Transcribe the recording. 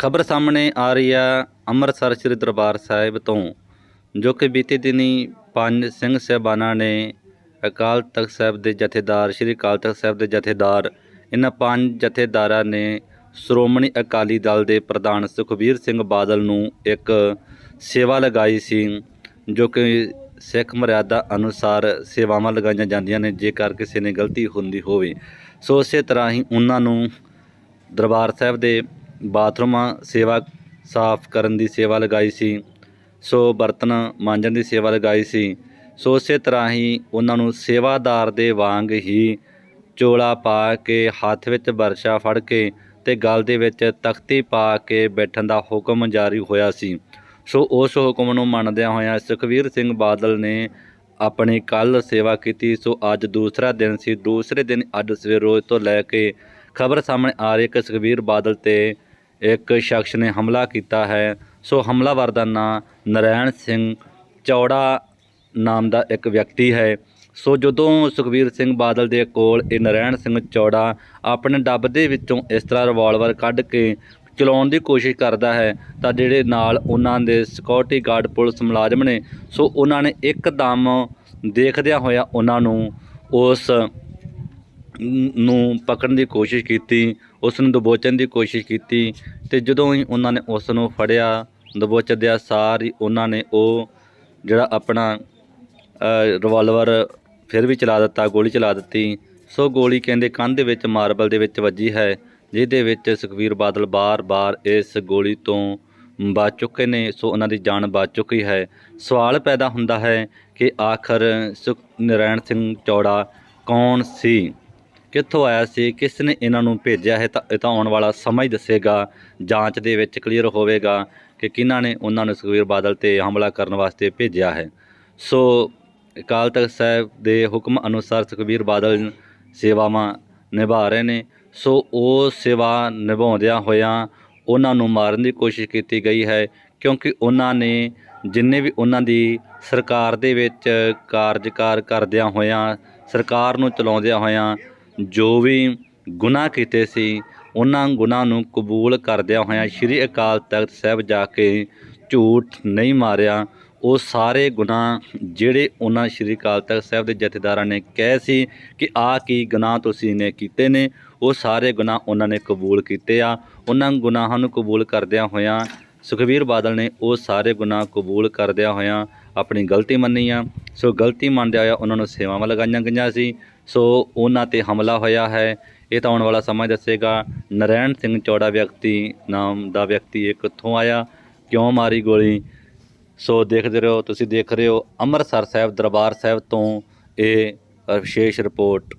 ਖਬਰ ਸਾਹਮਣੇ ਆ ਰਹੀ ਆ ਅੰਮ੍ਰਿਤਸਰ ਸ੍ਰੀ ਦਰਬਾਰ ਸਾਹਿਬ ਤੋਂ, ਜੋ ਕਿ ਬੀਤੇ ਦਿਨੀ ਪੰਜ ਸਿੰਘ ਸਾਹਿਬਾਨਾਂ ਨੇ ਅਕਾਲ ਤਖਤ ਸਾਹਿਬ ਦੇ ਜਥੇਦਾਰ, ਸ੍ਰੀ ਅਕਾਲ ਤਖਤ ਸਾਹਿਬ ਦੇ ਜਥੇਦਾਰ, ਇਹਨਾਂ ਪੰਜ ਜਥੇਦਾਰਾਂ ਨੇ ਸ਼੍ਰੋਮਣੀ ਅਕਾਲੀ ਦਲ ਦੇ ਪ੍ਰਧਾਨ ਸੁਖਬੀਰ ਸਿੰਘ ਬਾਦਲ ਨੂੰ ਇੱਕ ਸੇਵਾ ਲਗਾਈ ਸੀ, ਜੋ ਕਿ ਸਿੱਖ ਮਰਿਆਦਾ ਅਨੁਸਾਰ ਸੇਵਾਵਾਂ ਲਗਾਈਆਂ ਜਾਂਦੀਆਂ ਨੇ, ਜੇਕਰ ਕਿਸੇ ਨੇ ਗਲਤੀ ਹੁੰਦੀ ਹੋਵੇ। ਸੋ ਉਸੇ ਤਰ੍ਹਾਂ ਹੀ ਉਹਨਾਂ ਨੂੰ ਦਰਬਾਰ ਸਾਹਿਬ ਦੇ ਬਾਥਰੂਮਾਂ ਸੇਵਾ ਸਾਫ਼ ਕਰਨ ਦੀ ਸੇਵਾ ਲਗਾਈ ਸੀ, ਸੋ ਬਰਤਨ ਮਾਂਜਣ ਦੀ ਸੇਵਾ ਲਗਾਈ ਸੀ, ਸੋ ਉਸੇ ਤਰ੍ਹਾਂ ਹੀ ਉਹਨਾਂ ਨੂੰ ਸੇਵਾਦਾਰ ਦੇ ਵਾਂਗ ਹੀ ਚੋਲਾ ਪਾ ਕੇ ਹੱਥ ਵਿੱਚ ਵਰਸ਼ਾ ਫੜ ਕੇ ਤੇ ਗਲ ਦੇ ਵਿੱਚ ਤਖਤੀ ਪਾ ਕੇ ਬੈਠਣ ਦਾ ਹੁਕਮ ਜਾਰੀ ਹੋਇਆ ਸੀ। ਸੋ ਉਸ ਹੁਕਮ ਨੂੰ ਮੰਨਦਿਆਂ ਹੋਇਆਂ ਸੁਖਵੀਰ ਸਿੰਘ ਬਾਦਲ ਨੇ ਆਪਣੀ ਕੱਲ ਸੇਵਾ ਕੀਤੀ, ਸੋ ਅੱਜ ਦੂਸਰਾ ਦਿਨ ਸੀ। ਦੂਸਰੇ ਦਿਨ ਅੱਜ ਸਵੇਰ ਰੋਜ਼ ਤੋਂ ਲੈ ਕੇ ਖਬਰ ਸਾਹਮਣੇ ਆ ਰਹੀ ਹੈ ਕਿ ਸੁਖਵੀਰ ਬਾਦਲ ਤੇ ਇੱਕ ਸ਼ਖਸ ਨੇ ਹਮਲਾ ਕੀਤਾ ਹੈ। ਸੋ ਹਮਲਾਵਰ ਦਾ ਨਾਂ ਨਰੈਣ ਸਿੰਘ ਚੌੜਾ ਨਾਮ ਦਾ ਇੱਕ ਵਿਅਕਤੀ ਹੈ। ਸੋ ਜਦੋਂ ਸੁਖਵੀਰ ਸਿੰਘ ਬਾਦਲ ਦੇ ਕੋਲ ਇਹ ਨਰੈਣ ਸਿੰਘ ਚੌੜਾ ਆਪਣੇ ਡੱਬ ਦੇ ਵਿੱਚੋਂ ਇਸ ਤਰ੍ਹਾਂ ਰਿਵਾਲਵਰ ਕੱਢ ਕੇ ਚਲਾਉਣ ਦੀ ਕੋਸ਼ਿਸ਼ ਕਰਦਾ ਹੈ, ਤਾਂ ਜਿਹੜੇ ਨਾਲ ਉਹਨਾਂ ਦੇ ਸਿਕਿਉਰਿਟੀ ਗਾਰਡ ਪੁਲਿਸ ਮੁਲਾਜ਼ਮ ਨੇ, ਸੋ ਉਹਨਾਂ ਨੇ ਇੱਕਦਮ ਦੇਖਦਿਆਂ ਹੋਇਆ ਉਹਨਾਂ ਨੂੰ ਉਸ ਨੂੰ ਪਕੜਨ ਦੀ ਕੋਸ਼ਿਸ਼ ਕੀਤੀ ਉਸ ਨੂੰ ਦਬੋਚਣ ਦੀ ਕੋਸ਼ਿਸ਼ ਕੀਤੀ ਤੇ ਜਦੋਂ ਹੀ ਉਹਨਾਂ ਨੇ ਉਸ ਨੂੰ ਫੜਿਆ, ਦਬੋਚਦਿਆਂ ਸਾਰ ਹੀ ਉਹਨਾਂ ਨੇ ਉਹ ਜਿਹੜਾ ਆਪਣਾ ਰਿਵਾਲਵਰ ਫਿਰ ਵੀ ਚਲਾ ਦਿੱਤਾ, ਗੋਲੀ ਚਲਾ ਦਿੱਤੀ। ਸੋ ਗੋਲੀ ਕਹਿੰਦੇ ਕੰਨ ਦੇ ਵਿੱਚ ਮਾਰਬਲ ਦੇ ਵਿੱਚ ਵੱਜੀ ਹੈ, ਜਿਹਦੇ ਵਿੱਚ ਸੁਖਵੀਰ ਬਾਦਲ ਬਾਰ-ਬਾਰ ਇਸ ਗੋਲੀ ਤੋਂ ਬਚ ਚੁੱਕੇ ਨੇ, ਸੋ ਉਹਨਾਂ ਦੀ ਜਾਨ ਬਚ ਚੁੱਕੀ ਹੈ। ਸਵਾਲ ਪੈਦਾ ਹੁੰਦਾ ਹੈ ਕਿ ਆਖਰ ਸੁਖ ਨਰਾਇਣ ਸਿੰਘ ਚੌੜਾ ਕੌਣ ਸੀ? ਕਿੱਥੋਂ ਆਇਆ ਸੀ, ਕਿਸ ਨੇ ਇਹਨਾਂ ਨੂੰ ਭੇਜਿਆ ਹੈ, ਤਾਂ ਇਹ ਤਾਂ ਆਉਣ ਵਾਲਾ ਸਮਾਂ ਹੀ ਦੱਸੇਗਾ, ਜਾਂਚ ਦੇ ਵਿੱਚ ਕਲੀਅਰ ਹੋਵੇਗਾ ਕਿ ਕਿਹਨਾਂ ਨੇ ਉਹਨਾਂ ਨੂੰ ਸੁਖਵੀਰ ਬਾਦਲ ਤੇ ਹਮਲਾ ਕਰਨ ਵਾਸਤੇ ਭੇਜਿਆ ਹੈ। ਸੋ, ਅਕਾਲ ਤਖਤ ਸਾਹਿਬ ਦੇ ਹੁਕਮ ਅਨੁਸਾਰ ਸੁਖਬੀਰ ਬਾਦਲ ਸੇਵਾਵਾਂ ਨਿਭਾ ਰਹੇ ਨੇ। ਸੋ, ਉਹ ਸੇਵਾ ਨਿਭਾਉਂਦਿਆਂ ਹੋਇਆਂ ਉਹਨਾਂ ਨੂੰ ਮਾਰਨ ਦੀ ਕੋਸ਼ਿਸ਼ ਕੀਤੀ ਗਈ ਹੈ, ਕਿਉਂਕਿ ਉਹਨਾਂ ਨੇ ਜਿੰਨੇ ਵੀ ਉਹਨਾਂ ਦੀ ਸਰਕਾਰ ਦੇ ਵਿੱਚ ਕਾਰਜਕਾਰ ਕਰਦਿਆਂ ਹੋਇਆਂ, ਸਰਕਾਰ ਨੂੰ ਚਲਾਉਂਦਿਆਂ ਹੋਇਆਂ ਜੋ ਵੀ ਗੁਨਾਹ ਕੀਤੇ ਸੀ, ਉਹਨਾਂ ਗੁਨਾਹ ਨੂੰ ਕਬੂਲ ਕਰਦਿਆਂ ਹੋਇਆਂ ਸ੍ਰੀ ਅਕਾਲ ਤਖਤ ਸਾਹਿਬ ਜਾ ਕੇ ਝੂਠ ਨਹੀਂ ਮਾਰਿਆ। ਉਹ ਸਾਰੇ ਗੁਨਾਹ ਜਿਹੜੇ ਉਹਨਾਂ ਸ਼੍ਰੀ ਅਕਾਲ ਤਖਤ ਸਾਹਿਬ ਦੇ ਜਥੇਦਾਰਾਂ ਨੇ ਕਹੇ ਸੀ ਕਿ ਆ ਕੀ ਗੁਨਾਹ ਤੁਸੀਂ ਨੇ ਕੀਤੇ ਨੇ, ਉਹ ਸਾਰੇ ਗੁਨਾਹ ਉਹਨਾਂ ਨੇ ਕਬੂਲ ਕੀਤੇ ਆ। ਉਹਨਾਂ ਗੁਨਾਹਾਂ ਨੂੰ ਕਬੂਲ ਕਰਦਿਆਂ ਹੋਇਆਂ ਸੁਖਵੀਰ ਬਾਦਲ ਨੇ ਉਹ ਸਾਰੇ ਗੁਨਾਹ ਕਬੂਲ ਕਰਦਿਆਂ ਹੋਇਆਂ ਆਪਣੀ ਗਲਤੀ ਮੰਨੀ ਆ। ਸੋ ਗਲਤੀ ਮੰਨਦਿਆਂ ਹੋਇਆ ਉਹਨਾਂ ਨੂੰ ਸੇਵਾਵਾਂ ਲਗਾਈਆਂ ਗਈਆਂ ਸੀ। ਸੋ ਉਹਨਾਂ ਤੇ ਹਮਲਾ ਹੋਇਆ ਹੈ। ਇਹ ਤਾਂ ਆਉਣ ਵਾਲਾ ਸਮਾਂ ਦੱਸੇਗਾ। ਨਰੈਣ ਸਿੰਘ ਚੌੜਾ ਵਿਅਕਤੀ ਨਾਮ ਦਾ ਵਿਅਕਤੀ ਇਹ ਕਿੱਥੋਂ ਆਇਆ। ਕਿਉਂ ਮਾਰੀ ਗੋਲੀ? ਸੋ ਦੇਖਦੇ ਰਹੋ, ਤੁਸੀਂ ਦੇਖ ਰਹੇ ਹੋ ਅੰਮ੍ਰਿਤਸਰ ਸਾਹਿਬ ਦਰਬਾਰ ਸਾਹਿਬ ਤੋਂ ਇਹ ਵਿਸ਼ੇਸ਼ ਰਿਪੋਰਟ।